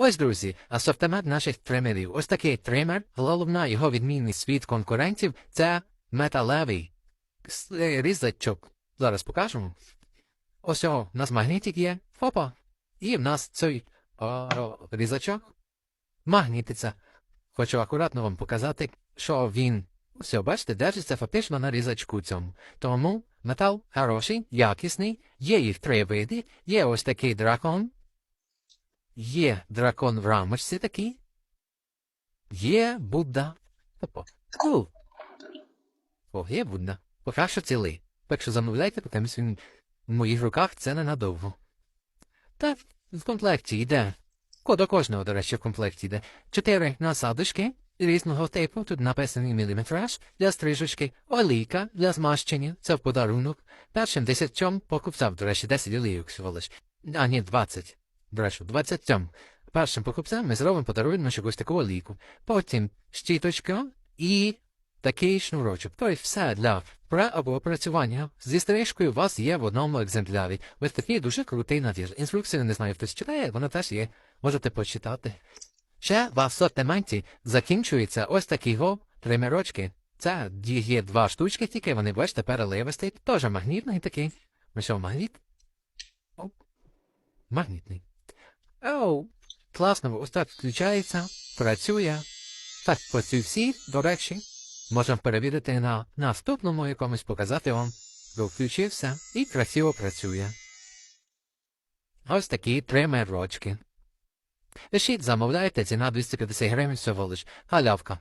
Ось, друзі, асортимент наших тримерів. Ось такий тример. Головна його відмінність від конкурентів це металевий різачок. Зараз покажемо. Ось о, у нас магнітик є. Фопа. І в нас цей о, різачок магнітиться. Хочу акуратно вам показати, що він, все, бачите, держиться фактично на різачку цьому. Тому метал хороший, якісний, є їх три види, є ось такий дракон, є дракон в рамочці такий, є Будда. О, є Будда. Поки що цілий. Так замовляйте, потім він в моїх руках це ненадовго. Та в комплекті йде. До кожного, до речі, в комплекті йде. Чотири насадочки різного типу, тут написаний міліметраж, для стрижечки, олійка для змащення, це в подарунок. Першим десятьом покупцям, до речі, 10 олійок всього лиш. А ні, 20. До речі, 20 Першим покупцям ми зробимо подаруємо чогось таку олійку. Потім щіточка і такий шнурочок. Тобто все для пре. Зі стрижкою у вас є в одному екземплярі. Ось такий дуже крутий надір. Інструкцію не знаю, хтось читає, вона теж є. Можете почитати. Ще в асортименті закінчується ось такі го тримерочки. Це є два штучки, тільки вони, бачите, переливистий. Теж магнітний такий. Що, магніт? Оп. Магнітний. Оу. Класно, устат включається, працює. Так, працює всі, до речі. Можемо перевірити на наступному якомусь показати вам. Бо включився і красиво працює. Ось такі три мерочки. Пишіть, замовляйте, ціна 250 гривень всього лиш. Халявка.